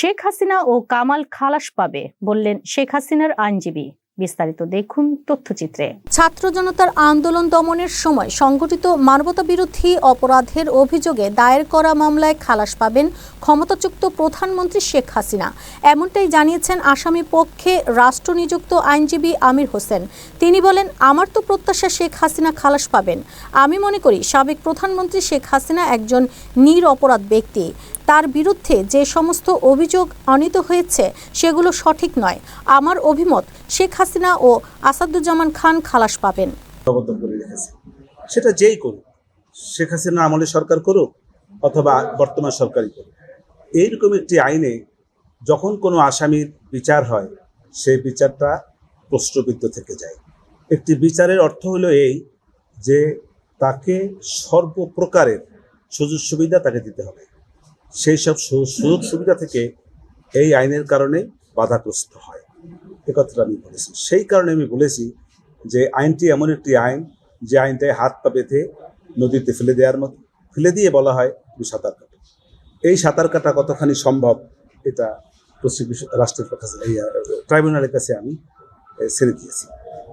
শেখ হাসিনা ও কামাল খালাস পাবে বললেন শেখ হাসিনার আইনজীবী। বিস্তারিত দেখুন তথ্যচিত্রে। ছাত্র জনতার আন্দোলন দমনের সময় সংগঠিত মানবতা বিরোধী অপরাধের অভিযোগে দায়ের করা মামলায় খালাস পাবেন ক্ষমতাযুক্ত প্রধানমন্ত্রী শেখ হাসিনা। এমনটাই জানিয়েছেন আসামি পক্ষে রাষ্ট্রনিযুক্ত আইনজীবী আমির হোসেন। তিনি বলেন, আমার তো প্রত্যাশা শেখ হাসিনা খালাস পাবেন। আমি মনে করি সাবেক প্রধানমন্ত্রী শেখ হাসিনা একজন নিরপরাধ ব্যক্তি। তার বিরুদ্ধে যে সমস্ত অভিযোগ আনিত হয়েছে সেগুলো সঠিক নয়। আমার অভিমত, শেখ হাসিনা ও আসাদুজ্জামান খান খালাস পাবেন। সেটা যেই করুক, শেখ হাসিনা আমলে সরকার করুক অথবা বর্তমান সরকারই করুক। এইরকম একটি আইনে যখন কোনো আসামির বিচার হয়, সেই বিচারটা প্রশ্নবিদ্ধ থেকে যায়। একটি বিচারের অর্থ হলো এই যে তাকে সর্বপ্রকারের সুযোগ সুবিধা তাকে দিতে হবে। সেই সব সুযোগ সুবিধা থেকে এই আইনের কারণে বাধাগ্রস্ত হয়। এ কথাটা আমি বলেছি। সেই কারণে আমি বলেছি যে আইনটি এমন একটি আইন যে আইনটায় হাত পা বেঁধে নদীতে ফেলে দেওয়ার মতো, ফেলে দিয়ে বলা হয় তুমি সাঁতার কাটো। এই সাঁতার কাটা কতখানি সম্ভব এটা প্রসিকিউশন, রাষ্ট্রের কাছে ট্রাইব্যুনালের কাছে আমি ছেড়ে দিয়েছি।